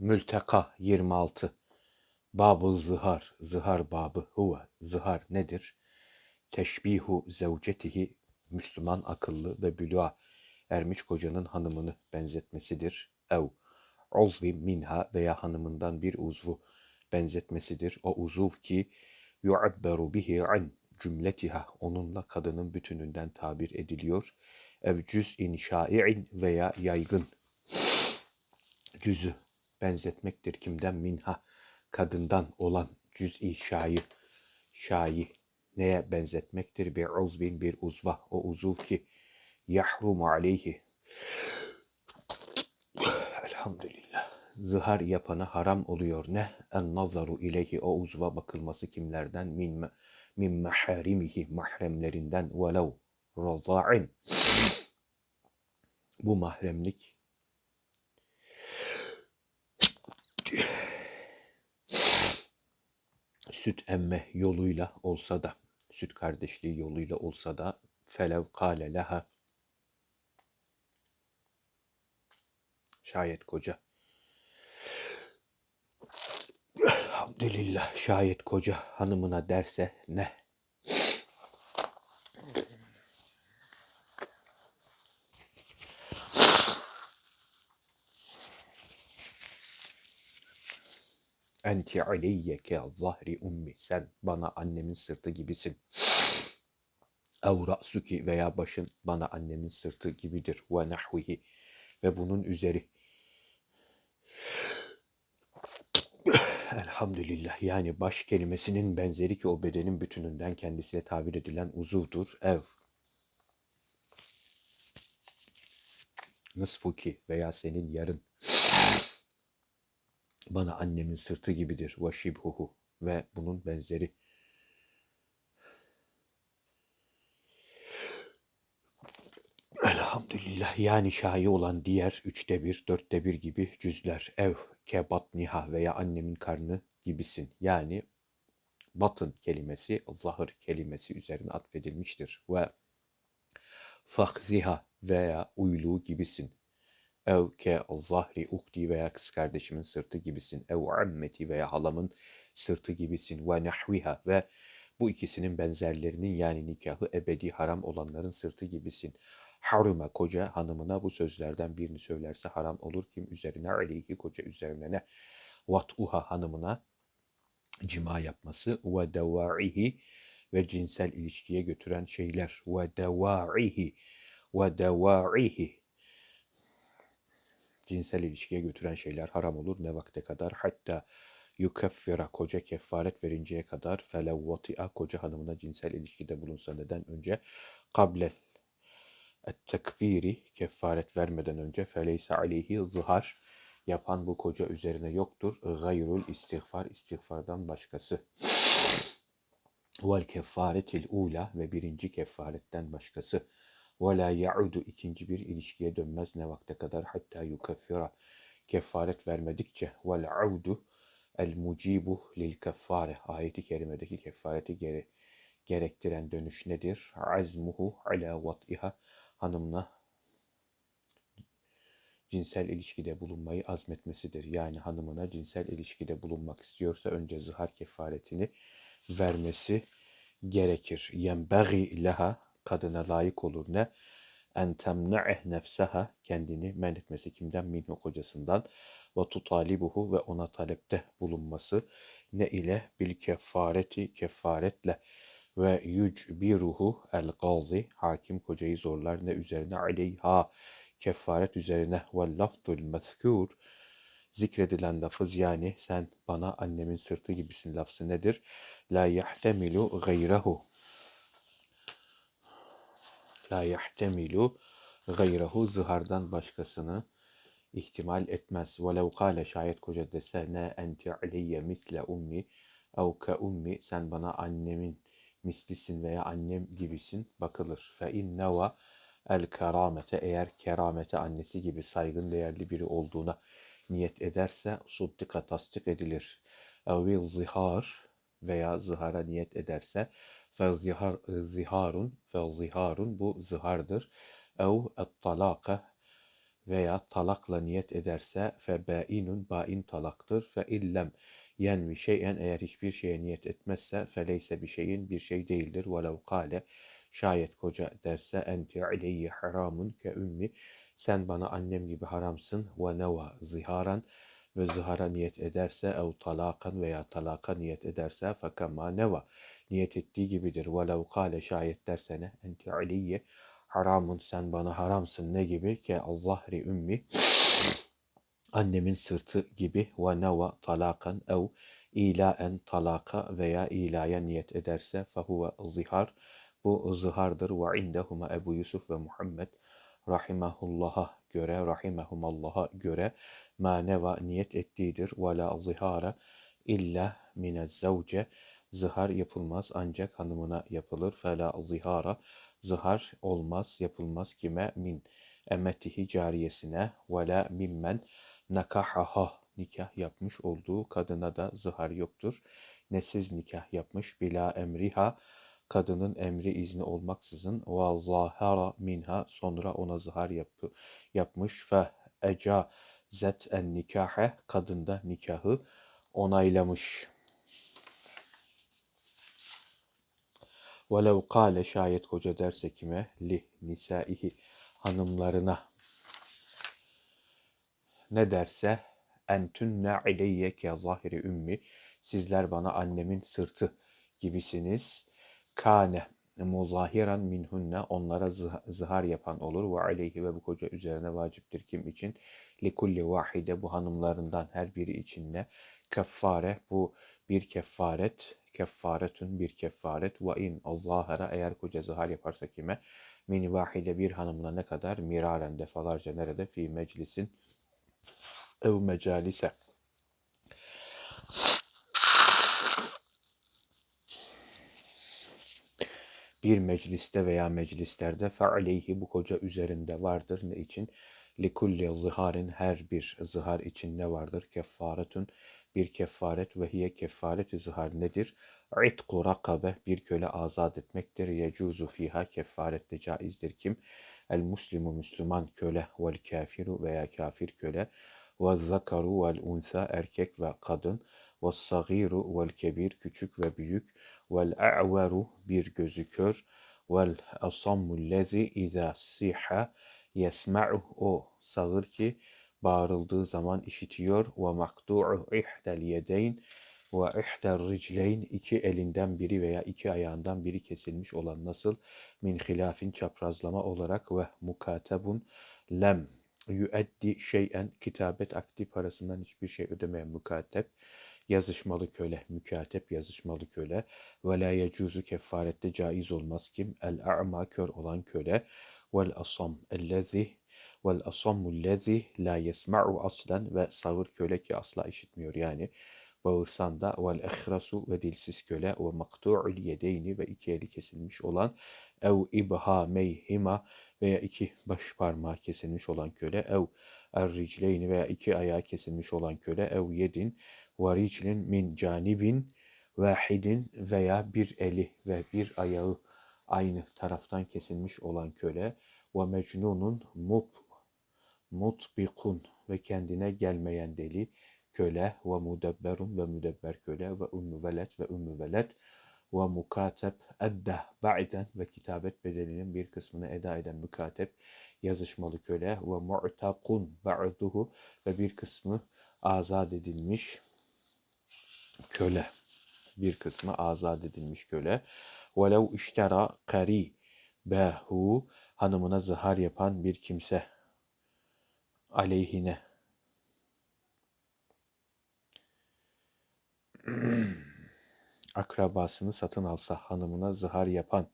Mülteka 26 Babı zihar, zihar babı huve, zihar nedir? Teşbihu zevcetihi, Müslüman akıllı ve büluğa ermiş kocanın hanımını benzetmesidir. Ev, uzvi minha veya hanımından bir uzvu benzetmesidir. O uzuv ki yu'abberu bihi an cümletiha, onunla kadının bütününden tabir ediliyor. Ev cüz'in şai'in veya yaygın cüzü benzetmektir. Kimden? Minha, kadından olan cüz'i şayi, şayi neye benzetmektir? Bir uzvin bir uzva, o uzuv ki yahrumu aleyhi. Elhamdülillah. Zihar yapana haram oluyor ne? En nazaru ileyhi o uzva bakılması kimlerden? Min, min maharimihi mahremlerinden velev raza'in. Bu mahremlik süt emme yoluyla olsa da, süt kardeşliği yoluyla olsa da felev kâle leha şayet koca Elhamdülillah şayet koca hanımına derse ne? Enti aleyye ke zahri ummi. Sen bana annemin sırtı gibisin. Ev ra'suki veya başın bana annemin sırtı gibidir. Ve nahvihi. Ve bunun üzeri. Elhamdülillah. Yani baş kelimesinin benzeri ki o bedenin bütününden kendisine tabir edilen uzuvdur. Ev. Nısfuki veya senin yarın bana annemin sırtı gibidir ve şibhuhu ve bunun benzeri. Elhamdülillah yani şahi olan diğer üçte bir, dörtte bir gibi cüzler. Ev, kebatniha veya annemin karnı gibisin. Yani batın kelimesi zahır kelimesi üzerine atfedilmiştir. Ve fakziha veya uyluğu gibisin. Ev ke zahri ukti veya kız kardeşimin sırtı gibisin. Ev ammeti veya halamın sırtı gibisin. Ve nahviha ve bu ikisinin benzerlerinin yani nikahı ebedi haram olanların sırtı gibisin. Haruma koca hanımına bu sözlerden birini söylerse haram olur kim üzerine aleyhi koca üzerine ne? Vat'uha hanımına cima yapması ve devaihi ve cinsel ilişkiye götüren şeyler ve devaihi ve devaihi cinsel ilişkiye götüren şeyler haram olur ne vakte kadar hatta yukeffira koca kefaret verinceye kadar felevvati'a koca hanımına cinsel ilişkide bulunsa neden önce kablel et-tekfiri kefaret vermeden önce feleyse aleyhi zihar yapan bu koca üzerine yoktur. Gayrul istiğfar istiğfardan başkası. Vel kefaretil ula ve birinci kefaretten başkası. Ve la ya'udu ikinci bir ilişkiye dönmez ne vakte kadar hatta yukaffira kefaret vermedikçe vel audu el mucibu lil keffare ayeti kerimedeki kefareti gere, gerektiren dönüş nedir? Azmuhu ala vat'iha hanımla cinsel ilişkide bulunmayı azmetmesidir. Yani hanımına cinsel ilişkide bulunmak istiyorsa önce zihar kefaretini vermesi gerekir. Yenbagi leha kadına layık olur ne? En temne'eh nefseha kendini men etmesi kimden? Minhu kocasından ve tutalibuhu ve ona talepte bulunması ne ile? Bil kefareti kefaretle ve yucbiruhu el gazi hakim kocayı zorlar ne üzerine aleyha kefaret üzerine ve lafzul mezkur zikredilen lafız yani sen bana annemin sırtı gibisin lafzı nedir? La yahtemilu gayrehu la yahtemilu gayrehu zıhardan başkasını ihtimal etmez. Velev kâle şayet koca dese ne enti aleyye misle ummi ev ke ummi sen bana annemin mislisin veya annem gibisin bakılır. Fe inneva el keramete eğer keramete annesi gibi saygın değerli biri olduğuna niyet ederse suddika tasdik edilir. Evil zihar veya zihara niyet ederse fe zihar, ziharun fe ziharun bu zihardır. Ev et veya talakla niyet ederse fe ba'inun bain talaktır. Fe illem yenvi şeyen eğer hiçbir şeye niyet etmezse feleyse bir şeyin bir şey değildir. Velev kale şayet koca derse enti aleyhi haramun ke ümmi sen bana annem gibi haramsın. Ve neva ziharan ve zihara niyet ederse ev talakan veya talaka niyet ederse fakama neva niyet ettiği gibidir. Velev kâle şayet dersene enti aliyye haramun sen bana haramsın ne gibi? Ke Allahri ümmi annemin sırtı gibi. Ve neva talakan ev ilaen talaka veya ilaya niyet ederse fehuve zihar. Bu zıhardır. Ve indehuma Ebu Yusuf ve Muhammed rahimahullah'a göre rahimahumallaha göre maneva niyet ettiğidir. Ve la zihara illa minez zavce zihar yapılmaz ancak hanımına yapılır. Fela zihara zihar olmaz yapılmaz kime min? Emetihi cariyesine ve la mimmen nakahaha. Nikah yapmış olduğu kadına da zihar yoktur. Nesiz nikah yapmış bila emriha. Kadının emri izni olmaksızın ve zahara minha. Sonra ona zihar yapı, yapmış. Fe eca zet en nikahe. Kadında nikahı onaylamış. Velev kâle şayet koca derse kime? li nisaihi hanımlarına. Ne derse? entünne ileyye ke zahiri ümmi sizler bana annemin sırtı gibisiniz. Kane muzahiran minhunne onlara zihar yapan olur. ve aleyhi ve bu koca üzerine vaciptir kim için? Likulli vahide bu hanımlarından her biri için ne? Keffare. Bu bir kefaret, kefaretün bir kefaret ve in zahara eğer koca zihar yaparsa kime? Min vahide bir hanımına ne kadar? Miraren defalarca nerede? Fi meclisin ev mecalise. bir mecliste veya meclislerde fe'aleyhi bu koca üzerinde vardır. Ne için? Likulli ziharin her bir zihar için ne vardır? Kefaretün bir kefaret ve hiye kefaret zihar nedir? İtku rakabe bir köle azat etmektir. Yecuzu fiha kefarette caizdir kim? El muslimu Müslüman köle vel kafiru veya kafir köle ve zakaru vel unsa erkek ve kadın ve sagiru vel kebir küçük ve büyük vel a'veru bir gözü kör vel asammu lezi izâ siha yesma'u o sağır ki bağırıldığı zaman işitiyor. Ve maktu'u ihdel yedeyn ve ihdel ricleyn iki elinden biri veya iki ayağından biri kesilmiş olan nasıl? Min hilafin çaprazlama olarak ve mukatebun lem yüeddi şeyen. Kitabet akdi parasından hiçbir şey ödemeyen mukatep yazışmalı köle, mükatep yazışmalı köle. Ve la yecuzu kefarette caiz olmaz kim? El a'ma kör olan köle. Vel asam ellezi vel asammu lezi la yesma'u aslen ve sağır köle ki asla işitmiyor. Yani bağırsan da vel ehrasu ve dilsiz köle ve maktu'ul yedeyni ve iki eli kesilmiş olan ev ibhameyhima veya iki baş parmağı kesilmiş olan köle ev er veya iki ayağı kesilmiş olan köle ev yedin ve min canibin vahidin veya bir eli ve bir ayağı aynı taraftan kesilmiş olan köle ve mecnunun mub mutbikun ve kendine gelmeyen deli köle ve mudebberun ve müdebber köle ve ümmü velet ve ümmü velet ve mukatep eddah ba'den ve kitabet bedelinin bir kısmını eda eden mukatep yazışmalı köle ve mu'takun ba'duhu ve bir kısmı azat edilmiş köle. Bir kısmı azat edilmiş köle. Velev iştera kari behu hanımına zihar yapan bir kimse aleyhine. Akrabasını satın alsa, hanımına zihar yapan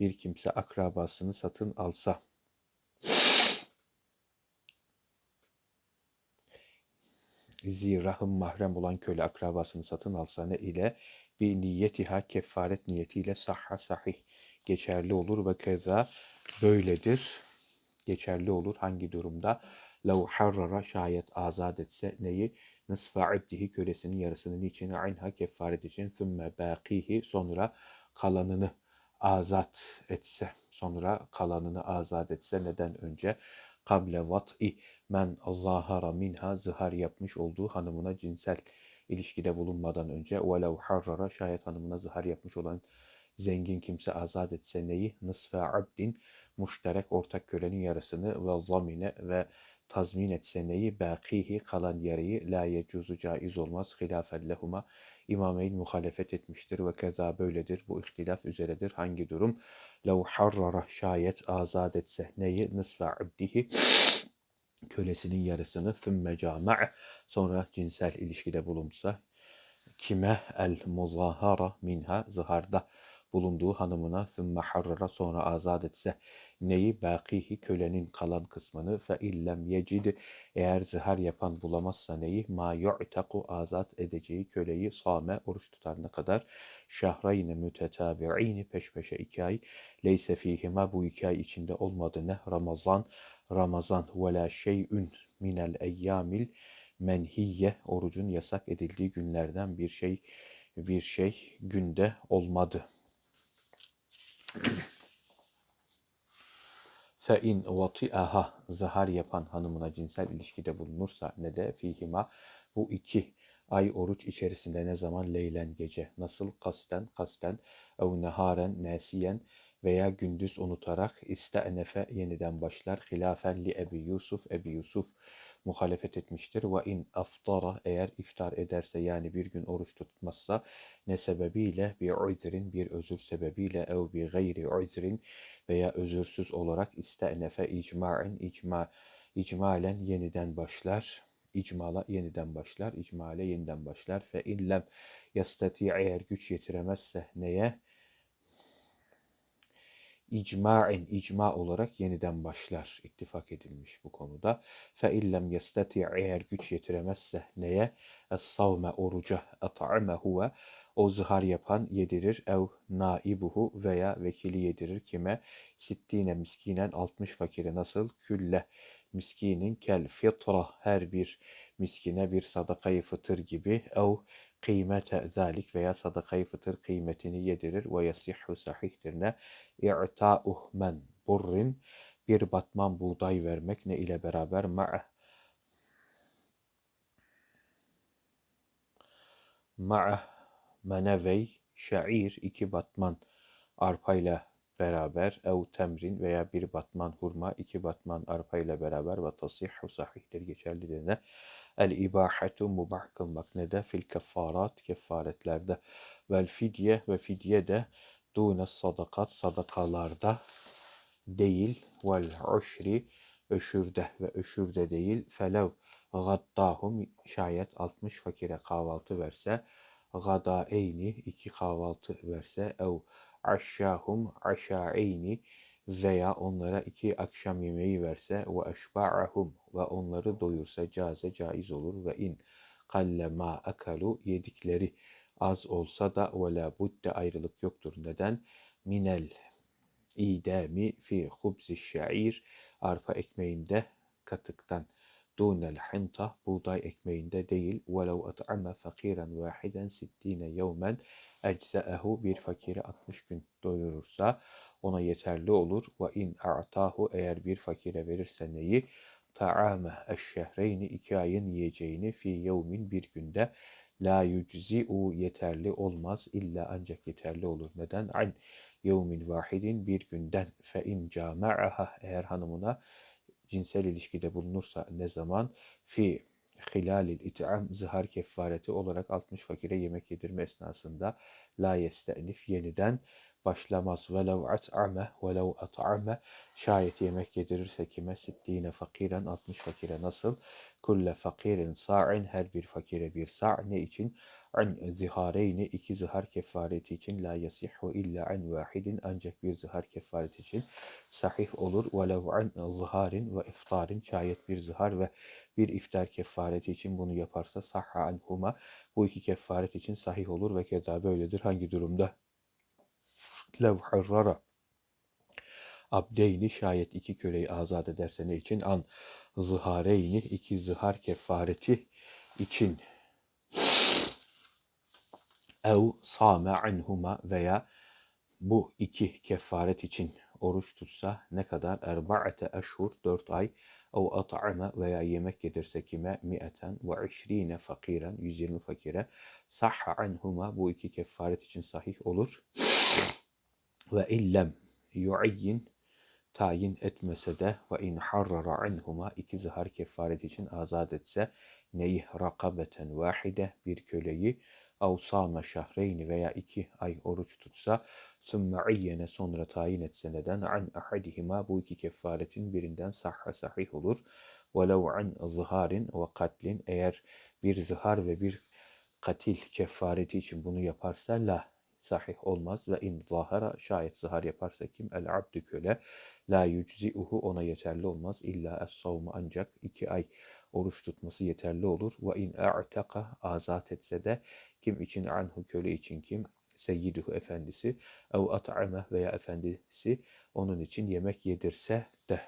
bir kimse akrabasını satın alsa, zirahım mahrem olan köle akrabasını satın alsa ne ile? Bir niyetiha kefaret niyetiyle sahha sahih. Geçerli olur ve keza böyledir. Geçerli olur. Hangi durumda? Lev harrara şayet azat etse neyi? Nısfa abdihi kölesinin yarısını niçin? Anha kefaret için. Sümme bakihi sonra kalanını azat etse. Sonra kalanını azat etse neden önce? Kable vat'i Men zahara minha zihar yapmış olduğu hanımına cinsel ilişkide bulunmadan önce velev harrara şayet hanımına zihar yapmış olan zengin kimse azat etse neyi? Nısfe abdin müşterek ortak kölenin yarısını ve zamine ve tazmin etse neyi? Bakihi kalan yarıyı la yecuzu caiz olmaz. Hilafen lehuma İmameyn muhalefet etmiştir ve keza böyledir. Bu ihtilaf üzeredir. Hangi durum? Lev harrara şayet azat etse neyi? Nısfe abdihi kölesinin yarısını thümme cama' sonra cinsel ilişkide bulunsa kime el muzahara minha zıharda bulunduğu hanımına thümme harrara sonra azat etse neyi? Bakihi kölenin kalan kısmını. Fe illem yecid eğer zihar yapan bulamazsa neyi? Ma yu'taku azat edeceği köleyi same oruç tutarına kadar. Şahrayni mütetabi'ini peş peşe iki ay. Leyse fihima bu iki ay içinde olmadı ne? Ramazan. Ramazan ve la şey'ün minel eyyamil menhiye orucun yasak edildiği günlerden bir şey bir şey günde olmadı. Fe in vati'aha zahar yapan hanımına cinsel ilişkide bulunursa ne de fihima bu iki ay oruç içerisinde ne zaman leylen gece nasıl kasten kasten ev neharen nesiyen veya gündüz unutarak iste'nefe yeniden başlar. Hilafen li Ebi Yusuf, Ebi Yusuf muhalefet etmiştir. Ve in aftara eğer iftar ederse yani bir gün oruç tutmazsa ne sebebiyle bir uzrin bir özür sebebiyle ev bir gayri uzrin veya özürsüz olarak iste'nefe icma'in icma icmalen yeniden başlar. İcmala yeniden başlar. İcmale yeniden başlar. Fe illem yastati eğer güç yetiremezse neye? icma'in icma olarak yeniden başlar. İttifak edilmiş bu konuda. Fe illem yestati eğer güç yetiremezse neye? Es-savme oruca at'amehuve o zihar yapan yedirir. Ev naibuhu veya vekili yedirir. Kime? Sittine miskinen 60 fakire. Nasıl? Külle. Miskinin kel fitra. Her bir miskine bir sadakayı fıtır gibi. Ev kıymete zalik veya sadakayı fıtır kıymetini yedirir. Ve yasihhu sahihtir. Ne? i'ta'uh men burrin. Bir batman buğday vermek ne ile beraber? Ma'a ma'a menevey şair iki batman arpayla beraber ev temrin veya bir batman hurma iki batman arpayla beraber ve tasihhu sahihtir geçerlidir ne el ibahatu mubah kılmak ne de fil kefarat kefaretlerde. Vel fidye ve fidye de dûne sadakat sadakalarda değil. Vel uşri öşürde ve öşürde değil. Felev gaddahum şayet 60 fakire kahvaltı verse gada eyni iki kahvaltı verse ev aşşahum aşaeyni veya onlara iki akşam yemeği verse ve eşba'ahum ve onları doyursa caze caiz olur ve in kalle ma akalu yedikleri az olsa da ve la budde ayrılık yoktur. Neden? Minel idemi fi hubzi şair arpa ekmeğinde katıktan dunel hinta buğday ekmeğinde değil velev at'ame fakiren vahiden sittine yevmen eczaehu bir fakiri 60 gün doyurursa ona yeterli olur ve in a'tahu eğer bir fakire verirse neyi ta'ame eşşehreyni iki ayın yiyeceğini fi yevmin bir günde La yüczi'u yeterli olmaz. illa ancak yeterli olur. Neden? An yevmin vahidin bir günden fe in cama'aha eğer hanımına cinsel ilişkide bulunursa ne zaman fi hilalil it'am zihar kefareti olarak 60 fakire yemek yedirme esnasında la yestenif yeniden başlamaz. Velev at'ame velev at'ame şayet yemek yedirirse kime sittine fakiren 60 fakire nasıl? Kulle fakirin sa'in her bir fakire bir sa' ne için? An zihareyni iki zihar kefareti için la yasihhu illa an vahidin ancak bir zihar kefareti için sahih olur. Velev an ziharin ve iftarin şayet bir zihar ve bir iftar kefareti için bunu yaparsa sahha anhuma bu iki kefaret için sahih olur ve keza böyledir. Hangi durumda? lev harrara abdeyni şayet iki köleyi azat ederse ne için an zıhareyni iki zihar kefareti için ev same anhuma veya bu iki kefaret için oruç tutsa ne kadar? Erba'ate eşhur, dört ay ev at'ame veya yemek yedirse kime mi'eten ve işrine fakiren 120 fakire sahha anhuma bu iki kefaret için sahih olur. Ve illem yu'ayyin tayin etmese de ve in harrara anhuma iki zihar kefaret için azat etse neyh rakabeten vahide bir köleyi ev sâme şahreyni veya iki ay oruç tutsa sümme iyyene sonra tayin etse neden? an ahadihima bu iki kefaretin birinden sahha sahih olur. velev an ziharin ve katlin. Eğer bir zihar ve bir katil kefareti için bunu yaparsa la sahih olmaz. Ve in zahara şayet zihar yaparsa kim? El abdü köle. La yuczi'uhu ona yeterli olmaz. İlla es-savmu ancak iki ay oruç tutması yeterli olur. ve in a'taka azat etse de kim için anhu köle için kim seyyiduhu efendisi ev at'ame veya efendisi onun için yemek yedirse de